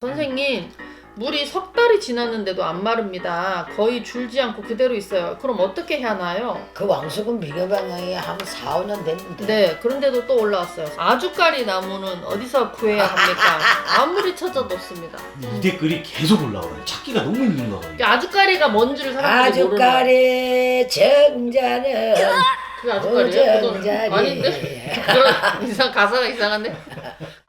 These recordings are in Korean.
선생님, 물이 석 달이 지났는데도 안 마릅니다. 거의 줄지 않고 그대로 있어요. 그럼 어떻게 해야 하나요? 그 왕수금 비교 방향이 한 4, 5년 됐는데 네, 그런데도 또 올라왔어요. 아주까리 나무는 어디서 구해야 합니까? 아무리 찾아도 없습니다. 이 댓글이 계속 올라와요. 찾기가 너무 힘든 거예요. 이 아주까리가 뭔지를 사람들이 거예요. 아주까리 정자는 그게 아주까리예요? 그건. 아닌데? 그런 이상 가사가 이상한데?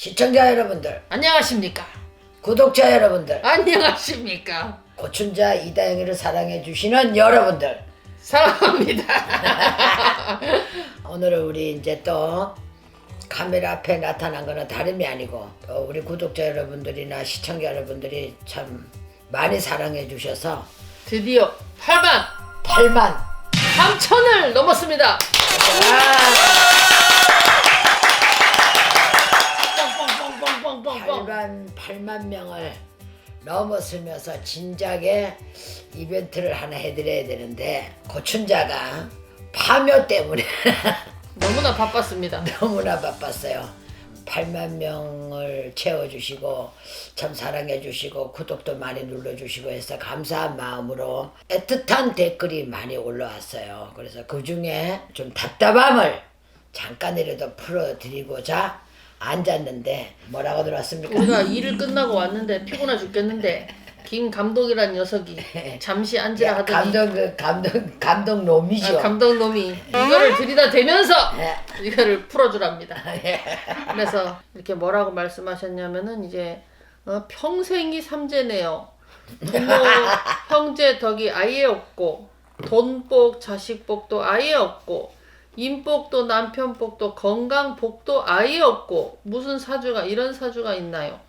시청자 여러분들. 안녕하십니까? 구독자 여러분들. 안녕하십니까? 고춘자 이다영이를 사랑해 주시는 여러분들. 사랑합니다. 오늘은 우리 이제 또 카메라 앞에 나타난 거는 다름이 아니고 또 우리 구독자 여러분들이나 시청자 여러분들이 참 많이 사랑해 주셔서 드디어 8만. 8만. 3천을 넘었습니다. 아. 1만 8만 명을 넘어서면서 진작에 이벤트를 하나 해드려야 되는데 고춘자가 파묘 때문에 너무나 바빴습니다. 너무나 바빴어요. 8만 명을 채워주시고 참 사랑해주시고 구독도 많이 눌러주시고 해서 감사한 마음으로 애틋한 댓글이 많이 올라왔어요. 그래서 그 중에 좀 답답함을 잠깐이라도 풀어드리고자 앉았는데 뭐라고 들었습니까? 우리가 일을 끝나고 왔는데 피곤해 죽겠는데 김 감독이란 녀석이 잠시 앉으라 야, 하더니 감동 그 감동 감동 놈이죠. 아, 감독놈이 이거를 들이다 대면서 네. 이거를 풀어주랍니다. 그래서 이렇게 뭐라고 말씀하셨냐면은 이제 어, 평생이 삼재네요. 부모 형제 덕이 아예 없고 돈복 자식복도 아예 없고 인복도 남편복도 건강복도 아예 없고 무슨 사주가 이런 사주가 있나요?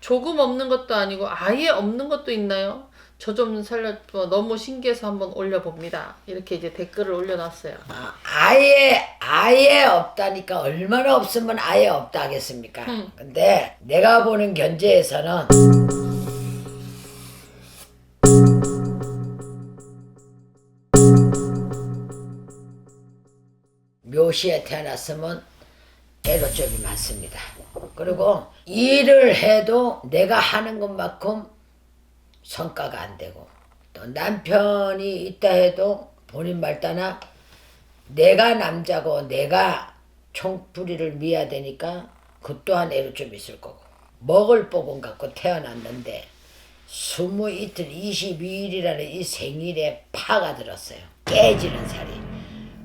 조금 없는 것도 아니고 아예 없는 것도 있나요? 저 좀 살려 어, 너무 신기해서 한번 올려봅니다. 이렇게 이제 댓글을 올려놨어요. 아, 아예 아예 없다니까 얼마나 없으면 아예 없다 하겠습니까? 음. 근데 내가 보는 견제에서는 묘시에 태어났으면 애로점이 많습니다. 그리고 일을 해도 내가 하는 것만큼 성과가 안 되고 또 남편이 있다 해도 본인 말따나 내가 남자고 내가 총부리를 미야 되니까 그 또한 애로 좀 있을 거고 먹을 복은 갖고 태어났는데 스무 이틀 22일이라는 이 생일에 파가 들었어요. 깨지는 살이.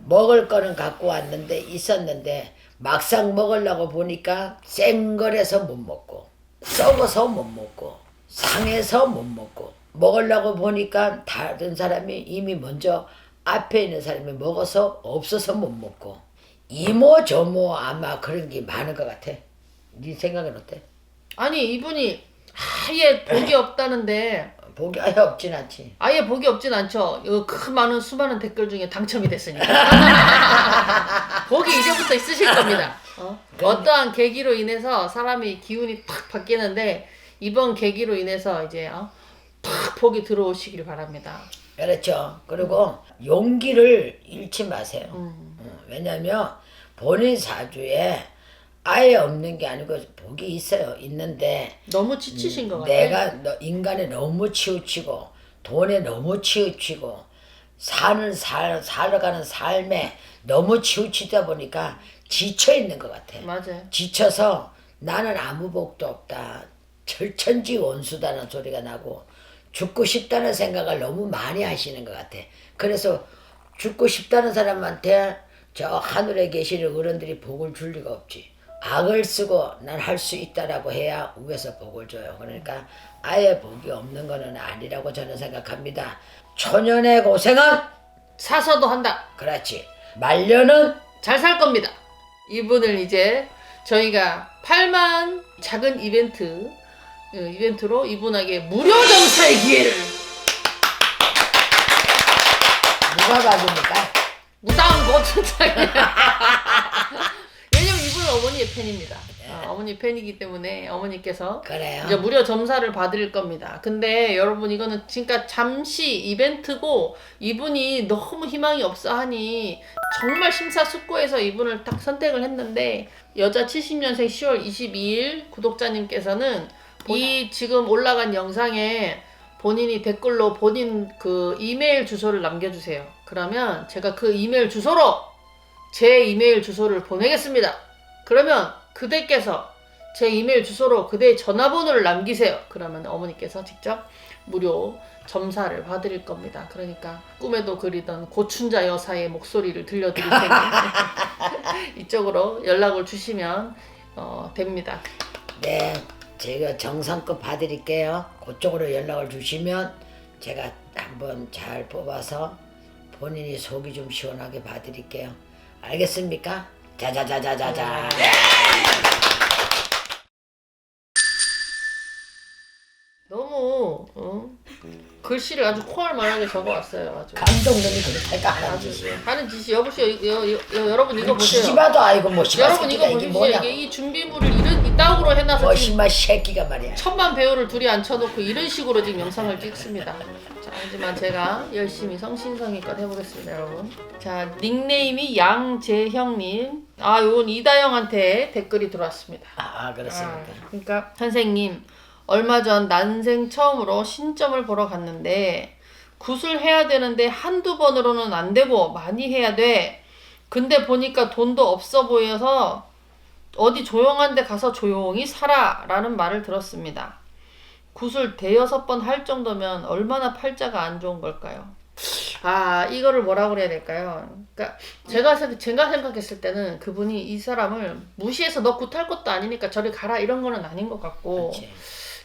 먹을 거는 갖고 왔는데 있었는데 막상 먹으려고 보니까 센 거라서 못 먹고 썩어서 못 먹고 상해서 못 먹고 먹으려고 보니까 다른 사람이 이미 먼저 앞에 있는 사람이 먹어서 없어서 못 먹고 이모 저모 아마 그런 게 많은 것 같아. 네 생각은 어때? 아니 이분이 아예 복이 없다는데 복이 아예 없진 않지. 아예 복이 없진 않죠. 이그 많은 수많은 댓글 중에 당첨이 됐으니까 복이 이제부터 있으실 겁니다. 어? 어떠한 계기로 인해서 사람이 기운이 탁 바뀌는데 이번 계기로 인해서 이제 어? 탁 복이 들어오시길 바랍니다. 그렇죠. 그리고 용기를 잃지 마세요. 음. 어, 왜냐면 본인 사주에 아예 없는 게 아니고 복이 있어요. 있는데 너무 지치신 것 같아. 내가 너, 인간에 너무 치우치고 돈에 너무 치우치고 사는 살 살아가는 삶에 너무 치우치다 보니까 지쳐 있는 것 같아. 맞아요. 지쳐서 나는 아무 복도 없다. 철천지 원수다는 소리가 나고 죽고 싶다는 생각을 너무 많이 하시는 것 같아. 그래서 죽고 싶다는 사람한테 저 하늘에 계시는 어른들이 복을 줄 리가 없지. 악을 쓰고 난 할 수 있다라고 해야 위에서 복을 줘요. 그러니까 아예 복이 없는 거는 아니라고 저는 생각합니다. 초년의 고생은 사서도 한다. 그렇지. 말년은 잘 살 겁니다. 이분을 이제 저희가 8만 작은 이벤트 어, 이벤트로 이분에게 무료 점사의 기회를 누가 봐줍니까? 무당 이분은 어머니의 팬입니다. 어, 어머니 팬이기 때문에 어머니께서 그래요. 이제 무료 점사를 받을 겁니다. 근데 여러분 이거는 진짜 잠시 이벤트고 이분이 너무 희망이 없어 하니 정말 심사숙고해서 이분을 딱 선택을 했는데 여자 70년생 10월 22일 구독자님께서는 이 지금 올라간 영상에 본인이 댓글로 본인 그 이메일 주소를 남겨주세요. 그러면 제가 그 이메일 주소로 제 이메일 주소를 보내겠습니다. 그러면 그대께서 제 이메일 주소로 그대의 전화번호를 남기세요. 그러면 어머니께서 직접 무료 점사를 봐드릴 겁니다. 그러니까 꿈에도 그리던 고춘자 여사의 목소리를 들려드릴 테니 이쪽으로 연락을 주시면 어, 됩니다. 네, 제가 정상급 봐드릴게요. 그쪽으로 연락을 주시면 제가 한번 잘 뽑아서 본인이 속이 좀 시원하게 봐드릴게요. 알겠습니까? 자자자자자자. 너무 어? 글씨를 아주 콩알만하게 적어왔어요. 아주 그렇다니까 하는 아주 짓이. 하는 짓이 여보세요. 여, 여, 여, 여러분 이거 보세요. 지지마도 아니고 뭐 씨발 여러분 이거 새끼가 이게 보십시오. 뭐냐? 이게 이 준비물을 이런 이따구로 해놔서 뭐 지금 씨발 새끼가 말이야. 천만 배우를 둘이 앉혀놓고 이런 식으로 지금 영상을 찍습니다. 자, 하지만 제가 열심히 성신성의껏 해보겠습니다, 여러분. 자, 닉네임이 양재형님. 아, 요건 이다영한테 댓글이 들어왔습니다. 아 아, 그렇습니까? 그러니까 선생님 얼마 전 난생 처음으로 신점을 보러 갔는데 굿을 해야 되는데 한두 번으로는 안 되고 많이 해야 돼. 근데 보니까 돈도 없어 보여서 어디 조용한 데 가서 조용히 살아라는 말을 들었습니다. 굿을 대여섯 번 할 정도면 얼마나 팔자가 안 좋은 걸까요? 아 이거를 뭐라 그래야 될까요? 그러니까 제가 생- 제가 생각했을 때는 그분이 이 사람을 무시해서 너 굿할 것도 아니니까 저리 가라 이런 거는 아닌 것 같고 그렇지.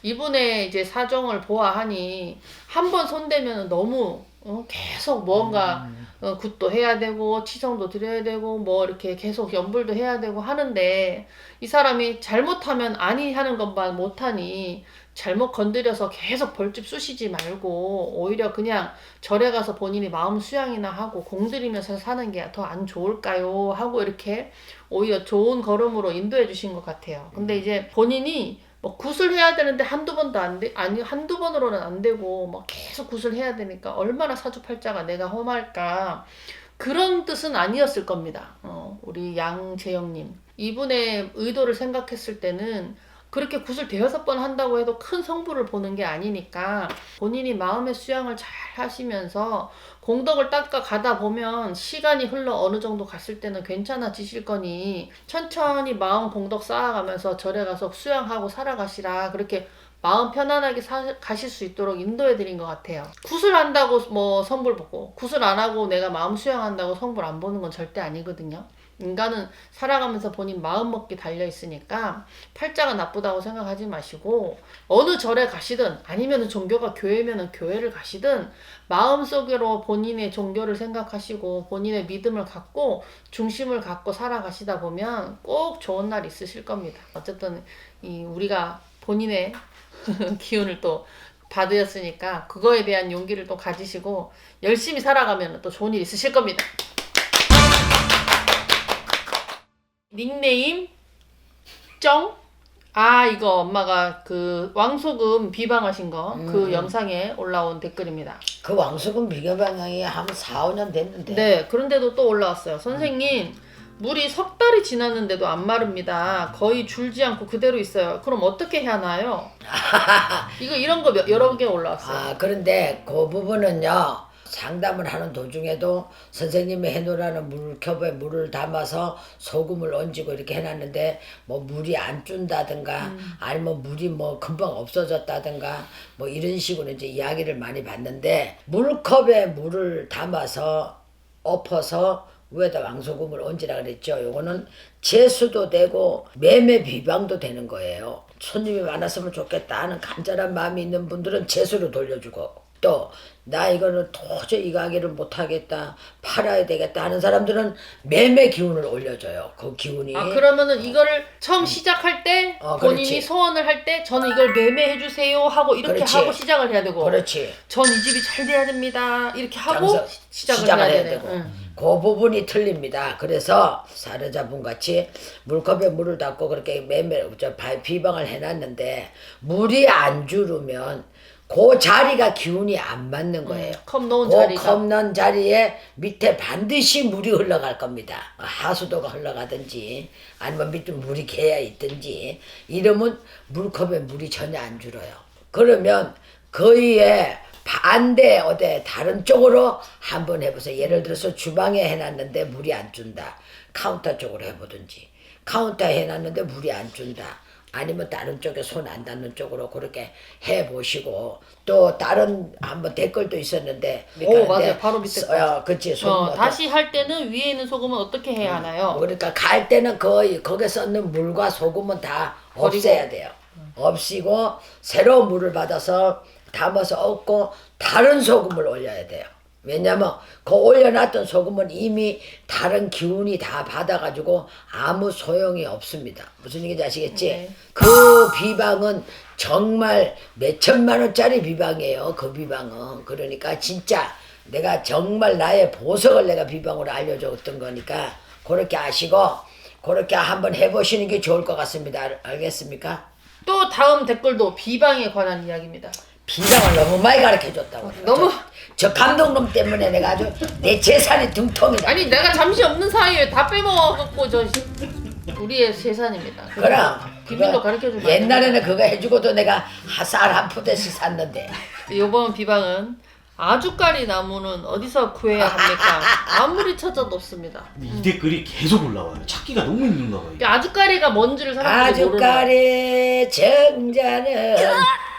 이분의 이제 사정을 보아하니 한 번 손대면 너무 어, 계속 뭔가 어, 굿도 해야 되고 치성도 드려야 되고 뭐 이렇게 계속 연불도 해야 되고 하는데 이 사람이 잘못하면 아니 하는 것만 못하니 잘못 건드려서 계속 벌집 쑤시지 말고 오히려 그냥 절에 가서 본인이 마음 수양이나 하고 공들이면서 사는 게 더 안 좋을까요? 하고 이렇게 오히려 좋은 걸음으로 인도해 주신 것 같아요. 근데 이제 본인이 뭐 굿을 해야 되는데 한두 번도 안 돼, 아니 한두 번으로는 안 되고 막 계속 굿을 해야 되니까 얼마나 사주팔자가 내가 험할까 그런 뜻은 아니었을 겁니다. 어, 우리 양재영님 이분의 의도를 생각했을 때는 그렇게 굿을 대여섯 번 한다고 해도 큰 성부를 보는 게 아니니까 본인이 마음의 수양을 잘 하시면서 공덕을 닦아 가다 보면 시간이 흘러 어느 정도 갔을 때는 괜찮아지실 거니 천천히 마음 공덕 쌓아가면서 절에 가서 수양하고 살아가시라 그렇게 마음 편안하게 사, 가실 수 있도록 인도해 드린 것 같아요. 굿을 한다고 뭐 성불 보고 굿을 안 하고 내가 마음 수양한다고 성불 안 보는 건 절대 아니거든요. 인간은 살아가면서 본인 마음 먹기 달려 있으니까 팔자가 나쁘다고 생각하지 마시고 어느 절에 가시든 아니면 종교가 교회면은 교회를 가시든 마음속으로 본인의 종교를 생각하시고 본인의 믿음을 갖고 중심을 갖고 살아가시다 보면 꼭 좋은 날 있으실 겁니다. 어쨌든 이 우리가 본인의 기운을 또 받으셨으니까 그거에 대한 용기를 또 가지시고 열심히 살아가면 또 좋은 일 있으실 겁니다. 닉네임 쩡? 아 이거 엄마가 그 왕소금 비방하신 거그 음. 영상에 올라온 댓글입니다. 그 왕수금 비교 방향이 한 4, 5년 됐는데. 네, 그런데도 또 올라왔어요. 선생님, 물이 석 달이 지났는데도 안 마릅니다. 거의 줄지 않고 그대로 있어요. 그럼 어떻게 해야 하나요? 이거 이런 거 몇- 여러 개 올라왔어요. 아 그런데 그 부분은요 상담을 하는 도중에도 선생님이 해놓으라는 물컵에 물을 담아서 소금을 얹고 이렇게 해놨는데 뭐 물이 안 준다든가 아니면 물이 뭐 금방 없어졌다든가 뭐 이런 식으로 이제 이야기를 많이 받는데 물컵에 물을 담아서 엎어서 위에다 왕소금을 얹으라 그랬죠. 요거는 재수도 되고 매매 비방도 되는 거예요. 손님이 많았으면 좋겠다 하는 간절한 마음이 있는 분들은 재수로 돌려주고 또 나 이거는 도저히 이 가게를 못하겠다 팔아야 되겠다 하는 사람들은 매매 기운을 올려줘요 그 기운이 아 그러면은 이거를 처음 시작할 때 어, 본인이 그렇지. 소원을 할 때 저는 이걸 매매해 주세요 하고 이렇게 그렇지. 하고 시작을 해야 되고 그렇지 전 이 집이 잘 돼야 됩니다 이렇게 하고 장사- 시작을, 시작을 해야, 해야. 되고. 응. 그 부분이 틀립니다. 그래서 사례자분 같이 물컵에 물을 닫고 그렇게 매매 저 바- 비방을 해놨는데 물이 안 주르면 그 자리가 기운이 안 맞는 거예요. 컵 넣은 그 자리가 컵 넣은 자리에 밑에 반드시 물이 흘러갈 겁니다. 하수도가 흘러가든지 아니면 밑에 물이 개야 있든지 이러면 물컵에 물이 전혀 안 줄어요. 그러면 거의에 반대 어디 다른 쪽으로 한번 해보세요. 예를 들어서 주방에 해놨는데 물이 안 준다. 카운터 쪽으로 해보든지 카운터 해놨는데 물이 안 준다. 아니면 다른 쪽에 손 안 닿는 쪽으로 그렇게 해 보시고 또 다른 한번 댓글도 있었는데 오, 맞아요. 바로 밑에 거. 어, 그치 손 어, 뭐 다시 할 때는 위에 있는 소금은 어떻게 해야 하나요? 그러니까 갈 때는 거의 거기에 썼는 물과 소금은 다 버리고. 없애야 돼요. 없이고 새로운 물을 받아서 담아서 얻고 다른 소금을 올려야 돼요. 왜냐면 그 올려놨던 소금은 이미 다른 기운이 다 받아가지고 아무 소용이 없습니다. 무슨 얘기인지 아시겠지? 네. 그 비방은 정말 몇천만 원짜리 비방이에요. 그 비방은. 그러니까 진짜 내가 정말 나의 보석을 내가 비방으로 알려줬던 거니까 그렇게 아시고 그렇게 한번 해보시는 게 좋을 것 같습니다. 알- 알겠습니까? 또 다음 댓글도 비방에 관한 이야기입니다. 비방을 너무 많이 가르쳐 줬다고. 너무- 저, 저 감독놈 때문에 내가 아주 내 재산이 등통이다. 아니 내가 잠시 없는 사이에 다 빼먹어갖고 저 시- 우리의 재산입니다. 그럼 비밀로 그거 가르쳐주면 안 옛날에는 그거 해주고도 내가 쌀 한 푸대씩 샀는데 이번 비방은 아주까리 나무는 어디서 구해야 합니까? 아무리 찾아도 없습니다. 이 댓글이 계속 올라와요. 찾기가 너무 힘든가 봐요. 이 아주까리가 뭔지를 사람들이 모르는 아주까리 정자는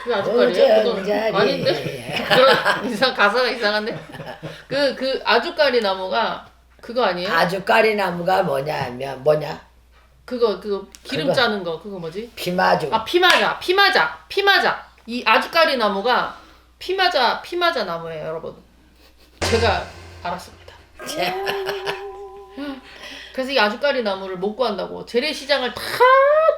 그 아주까리예요? 그건 오정자리. 아닌데? 그런 이상 가사가 이상한데? 그 그 아주까리 나무가 그거 아니에요? 아주까리 나무가 뭐냐면 뭐냐 그거 그거 기름 그거. 짜는 거 그거 뭐지? 피마주 아 피마자 피마자 피마자 이 아주까리 나무가 피마자 피마자 나무예요 여러분 제가 알았습니다 그래서 이 아주까리 나무를 못 구한다고 재래시장을 다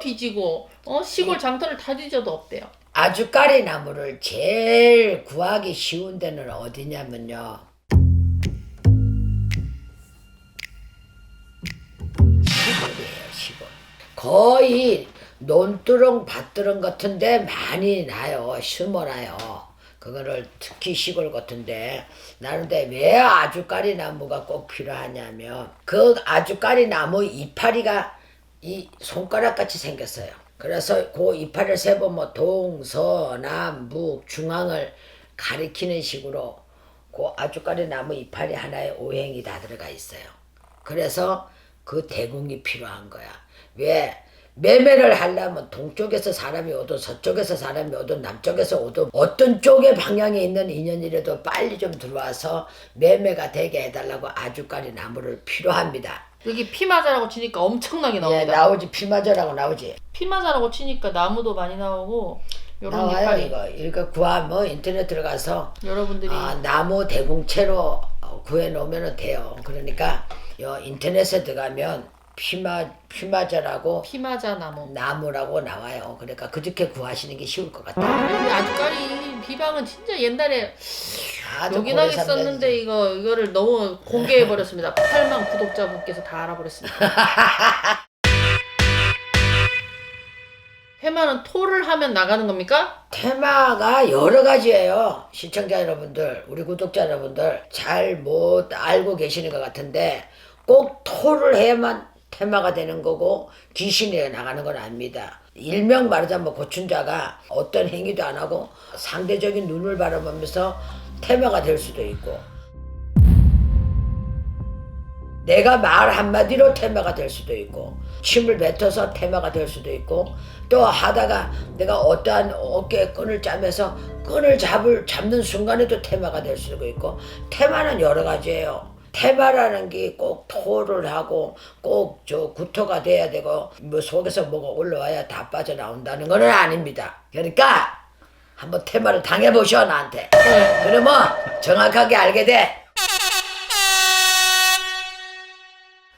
뒤지고 어 시골 장터를 다 뒤져도 없대요 아주까리 나무를 제일 구하기 쉬운 데는 어디냐면요. 시골이에요, 시골. 거의 논두렁, 밭두렁 같은데 많이 나요. 심어놔요. 그거를 특히 시골 같은데 나는데 왜 아주까리 나무가 꼭 필요하냐면 그 아주까리 나무 이파리가 이 손가락 같이 생겼어요. 그래서 그 이파리를 세보면 뭐 동서남북 중앙을 가리키는 식으로 그 아주까리 나무 이파리 하나에 오행이 다 들어가 있어요. 그래서 그 대궁이 필요한 거야. 왜? 매매를 하려면 동쪽에서 사람이 오든 서쪽에서 사람이 오든 남쪽에서 오든 어떤 쪽의 방향에 있는 인연이라도 빨리 좀 들어와서 매매가 되게 해달라고 아주까리 나무를 필요합니다. 여기 피마자라고 치니까 엄청나게 예, 나옵니다 나오지 피마저라고 나오지. 피마자라고 치니까 나무도 많이 나오고 요런 나와요 이파리 이거. 이거 구하면 인터넷 들어가서 여러분들이 아, 나무 대궁채로 구해 놓으면 돼요. 그러니까 요 인터넷에 들어가면 피마 피마저라고 피마자 나무 나무라고 나와요. 그러니까 그렇게 구하시는 게 쉬울 것 같아요. 여기 아주까리 비방은 진짜 옛날에 아주 고래 썼는데 삼단이지. 이거 이거를 너무 공개해 버렸습니다. 8만 구독자분께서 다 알아버렸습니다. 해마는 토를 하면 나가는 겁니까? 테마가 여러 가지예요. 시청자 여러분들, 우리 구독자 여러분들 잘 못 알고 계시는 것 같은데 꼭 토를 해야만 테마가 되는 거고 귀신이 나가는 건 아닙니다. 일명 말하자면 고춘자가 어떤 행위도 안 하고 상대적인 눈을 바라보면서 테마가 될 수도 있고 내가 말 한마디로 테마가 될 수도 있고 침을 뱉어서 테마가 될 수도 있고 또 하다가 내가 어떠한 어깨에 끈을 짜면서 끈을 잡을 잡는 순간에도 테마가 될 수도 있고 테마는 여러 가지예요. 테마라는 게 꼭 토를 하고 꼭 저 구토가 돼야 되고 뭐 속에서 뭐가 올라와야 다 빠져나온다는 건 아닙니다. 그러니까 한번 테마를 당해보셔 나한테. 네. 그러면 정확하게 알게 돼.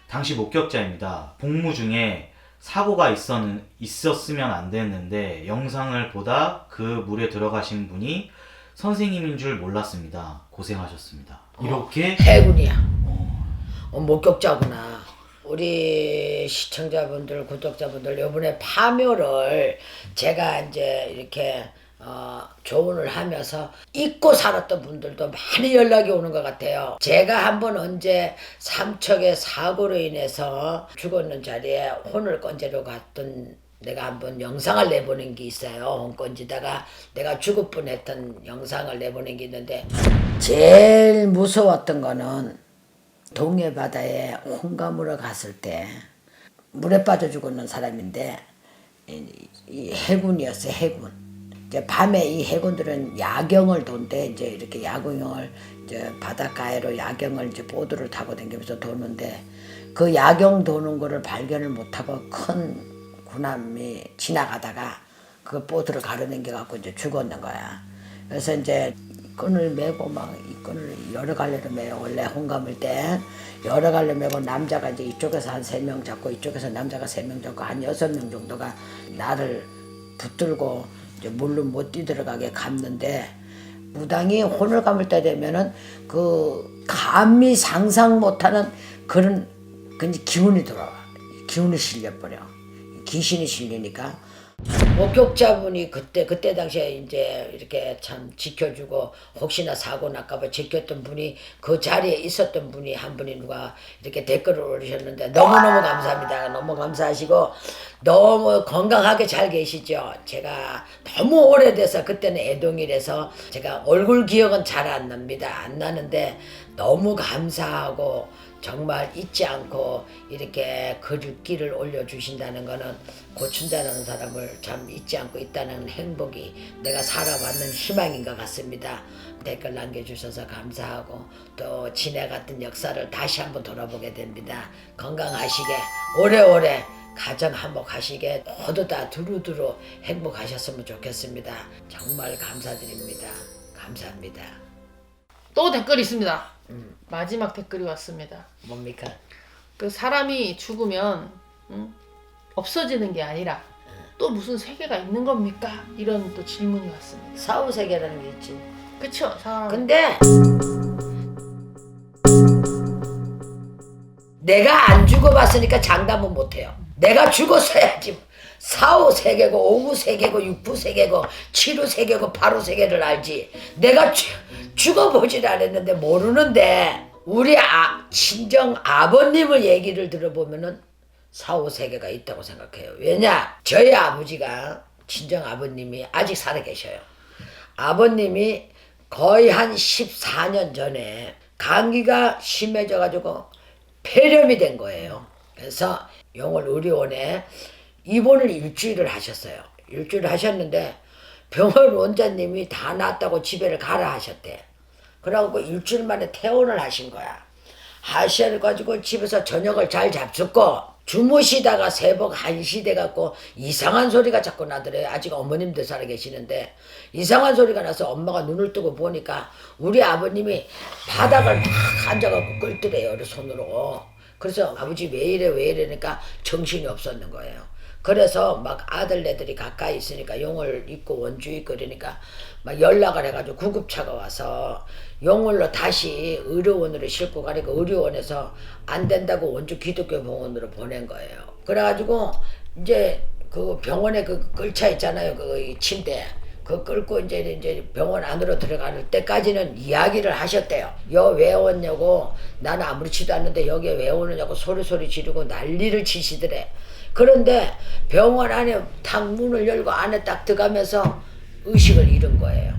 당시 목격자입니다. 복무 중에 사고가 있었, 있었으면 안 됐는데 영상을 보다 그 물에 들어가신 분이 선생님인 줄 몰랐습니다. 고생하셨습니다. 이렇게 해군이야. 어, 목격자구나. 우리 시청자분들, 구독자분들, 요번에 파묘를 제가 이제 이렇게 어, 조언을 하면서 잊고 살았던 분들도 많이 연락이 오는 것 같아요. 제가 한번 언제 삼척의 사고로 인해서 죽었는 자리에 혼을 건지러 갔던 내가 한번 영상을 내보낸 게 있어요. 혼 건지다가 내가 죽을 뻔했던 영상을 내보낸 게 있는데 제일 무서웠던 거는 동해 바다에 홍감으로 갔을 때 물에 빠져 죽었는 사람인데 이, 이 해군이었어요 해군. 이제 밤에 이 해군들은 야경을 돈대 이제 이렇게 야경을 이제 바닷가에로 야경을 이제 보드를 타고 다니면서 도는데 그 야경 도는 거를 발견을 못하고 큰 군함이 지나가다가 그 보드를 가로당겨 갖고 이제 죽었는 거야. 그래서 이제 끈을 메고 막이 끈을 여러 갈래로 메요. 원래 홍감을 때 여러 갈래 메고 남자가 이제 이쪽에서 한 세 명 잡고 이쪽에서 남자가 세 명 잡고 한 여섯 명 정도가 나를 붙들고 이제 물로 못 뛰들어가게 감는데 무당이 혼을 감을 때 되면은 그 감히 상상 못하는 그런 그 기운이 들어와. 기운이 실려버려. 귀신이 실리니까 목격자분이 그때 그때 당시에 이제 이렇게 참 지켜주고 혹시나 사고 날까봐 지켰던 분이 그 자리에 있었던 분이 한 분이 누가 이렇게 댓글을 올리셨는데 너무너무 감사합니다. 너무 감사하시고 너무 건강하게 잘 계시죠. 제가 너무 오래돼서 그때는 애동이라서 제가 얼굴 기억은 잘 안 납니다. 안 나는데 너무 감사하고 정말 잊지 않고 이렇게 글귀를 올려주신다는 거는 고춘자라는 사람을 참 잊지 않고 있다는 행복이 내가 살아왔는 희망인 것 같습니다. 댓글 남겨주셔서 감사하고 또 지나갔던 역사를 다시 한번 돌아보게 됩니다. 건강하시게 오래오래 가정 한복하시게 모두 다 두루두루 행복하셨으면 좋겠습니다. 정말 감사드립니다. 감사합니다. 또 댓글이 있습니다. 마지막 댓글이 왔습니다. 뭡니까? 그 사람이 죽으면 음, 없어지는 게 아니라 또 무슨 세계가 있는 겁니까? 이런 또 질문이 왔습니다. 사후 세계라는 게 있지. 그쵸? 사람. 근데 내가 안 죽어봤으니까 장담은 못해요. 내가 죽었어야지. 사후 세계고 오후 세계고 육부 세계고 칠후 세계고 팔후 세계를 알지. 내가 죽- 죽어보질 않았는데 모르는데 우리 아, 친정 아버님을 얘기를 들어보면은 사후 세계가 있다고 생각해요. 왜냐? 저희 아버지가 친정 아버님이 아직 살아 계셔요. 아버님이 거의 한 14년 전에 감기가 심해져 가지고 폐렴이 된 거예요. 그래서 영월 의료원에 입원을 일주일을 하셨어요. 일주일을 하셨는데 병원 원장님이 다 낫다고 집에를 가라 하셨대. 그래갖고 일주일 만에 퇴원을 하신 거야. 하셔가지고 집에서 저녁을 잘 잡숫고 주무시다가 새벽 1시 돼갖고 이상한 소리가 자꾸 나더래요. 아직 어머님들 살아 계시는데 이상한 소리가 나서 엄마가 눈을 뜨고 보니까 우리 아버님이 바닥을 막 앉아갖고 끌더래요. 그 손으로. 그래서 아버지 왜 이래 왜 이러니까 정신이 없었는 거예요. 그래서 막 아들네들이 가까이 있으니까 용을 입고 원주 있고 이러니까 막 연락을 해가지고 구급차가 와서 용을로 다시 의료원으로 싣고 가니까 의료원에서 안 된다고 원주 기독교 병원으로 보낸 거예요. 그래가지고 이제 그 병원에 그 끌차 있잖아요. 그 침대. 그 끌고 이제 이제 병원 안으로 들어갈 때까지는 이야기를 하셨대요. 여 왜 왔냐고 나는 아무렇지도 않는데 여기에 왜 오느냐고 소리 소리 지르고 난리를 치시더래. 그런데 병원 안에 탁 문을 열고 안에 딱 들어가면서 의식을 잃은 거예요.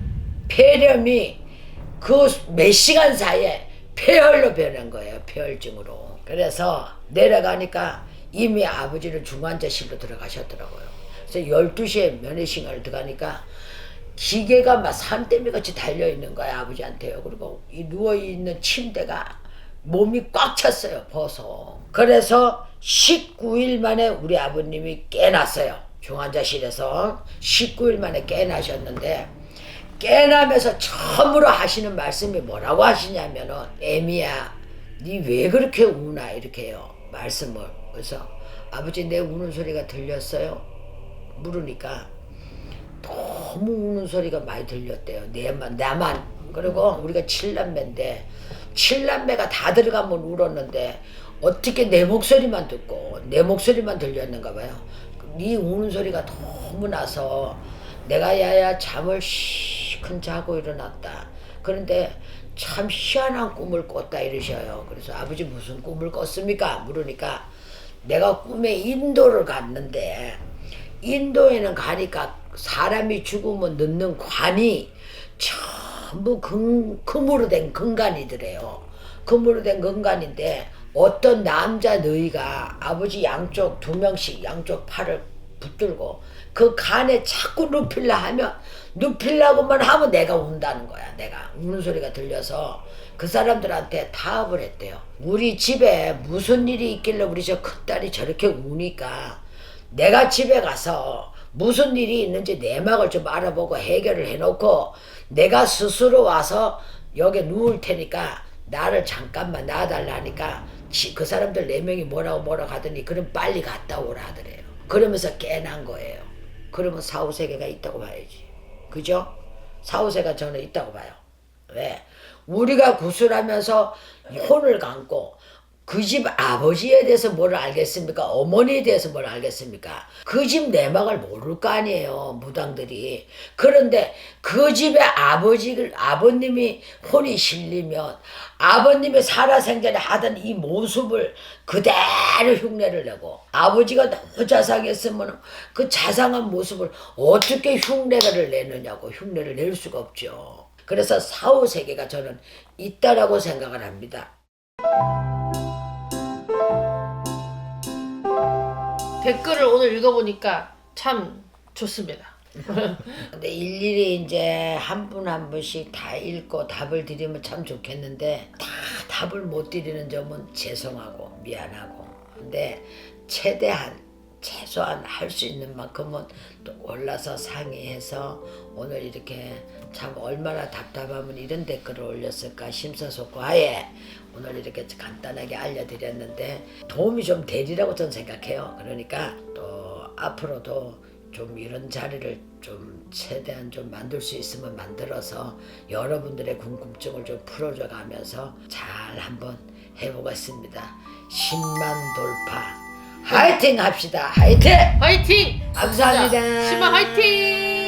폐렴이 그 몇 시간 사이에 폐혈로 변한 거예요. 폐혈증으로. 그래서 내려가니까 이미 아버지는 중환자실로 들어가셨더라고요. 그래서 12시에 면회시간을 들어가니까 기계가 막 산더미 같이 달려 있는 거야 아버지한테요. 그리고 이 누워 있는 침대가 몸이 꽉 찼어요 벗어. 그래서 19일 만에 우리 아버님이 깨났어요. 중환자실에서 19일 만에 깨나셨는데 깨나면서 처음으로 하시는 말씀이 뭐라고 하시냐면은 애미야 니 왜 그렇게 우나? 이렇게 해요 말씀을. 그래서 아버지 내 우는 소리가 들렸어요. 물으니까 너무 우는 소리가 많이 들렸대요. 내만 나만. 그리고 우리가 칠남매인데 칠남매가 다 들어가면 울었는데 어떻게 내 목소리만 듣고 내 목소리만 들렸는가 봐요 네 우는 소리가 너무 나서 내가 야야 잠을 시큰 자고 일어났다. 그런데 참 희한한 꿈을 꿨다 이러셔요. 그래서 아버지 무슨 꿈을 꿨습니까? 물으니까 내가 꿈에 인도를 갔는데 인도에는 가니까 사람이 죽으면 넣는 관이 전부 금, 금으로 된 금관이더래요. 금으로 된 금관인데 어떤 남자 너희가 아버지 양쪽 두 명씩 양쪽 팔을 붙들고 그 간에 자꾸 눕힐라 하면 눕히려고만 하면 내가 운다는 거야. 내가 우는 소리가 들려서 그 사람들한테 타협을 했대요. 우리 집에 무슨 일이 있길래 우리 저 큰딸이 저렇게 우니까 내가 집에 가서 무슨 일이 있는지 내막을 좀 알아보고 해결을 해놓고 내가 스스로 와서 여기 누울 테니까 나를 잠깐만 놔달라 하니까 지- 그 사람들 네 명이 뭐라고 뭐라고 하더니 그럼 빨리 갔다 오라 하더래요. 그러면서 깨난 거예요. 그러면 사후세계가 있다고 봐야지. 그죠? 사후세가 저는 있다고 봐요. 왜? 우리가 구슬하면서 혼을 감고 그 집 아버지에 대해서 뭘 알겠습니까? 어머니에 대해서 뭘 알겠습니까? 그 집 내막을 모를 거 아니에요, 무당들이. 그런데 그 집의 아버지를, 아버님이 혼이 실리면 아버님이 살아생전에 하던 이 모습을 그대로 흉내를 내고 아버지가 너무 자상했으면 그 자상한 모습을 어떻게 흉내를 내느냐고 흉내를 낼 수가 없죠. 그래서 사후 세계가 저는 있다라고 생각을 합니다. 댓글을 오늘 읽어보니까 참 좋습니다. 근데 일일이 이제 한 분 한 분씩 다 읽고 답을 드리면 참 좋겠는데 다 답을 못 드리는 점은 죄송하고 미안하고 근데 최대한 최소한 할 수 있는 만큼은 또 올라서 상의해서 오늘 이렇게 참 얼마나 답답하면 이런 댓글을 올렸을까 심사숙고하에 오늘 이렇게 간단하게 알려드렸는데 도움이 좀 되리라고 저는 생각해요. 그러니까 또 앞으로도 좀 이런 자리를 좀 최대한 좀 만들 수 있으면 만들어서 여러분들의 궁금증을 좀 풀어줘 가면서 잘 한번 해보겠습니다. 10만 돌파 화이팅 합시다. 화이팅! 화이팅! 감사합니다. 심화 화이팅!